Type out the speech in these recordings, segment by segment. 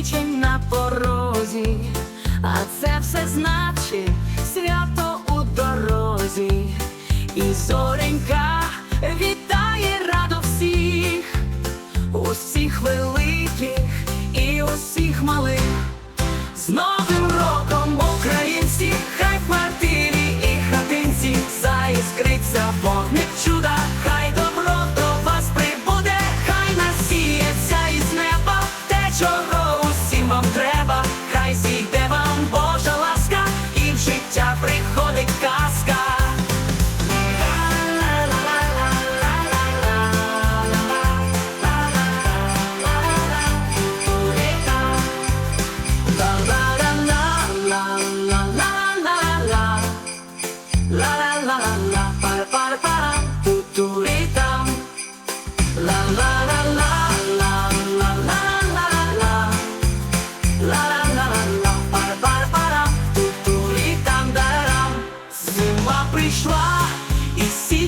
січень на порозі, а це все значить свято у дорозі, і зоренька вітає радо всіх, усіх великих і усіх малих. Знов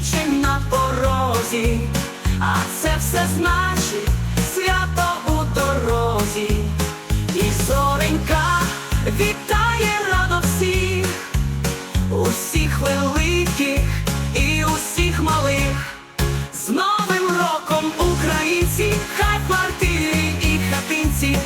вічим на порозі, а це все значить свято у дорозі, і зоренька вітає радо всіх, усіх великих і усіх малих. З Новим роком українці, хай квартири і хатинці.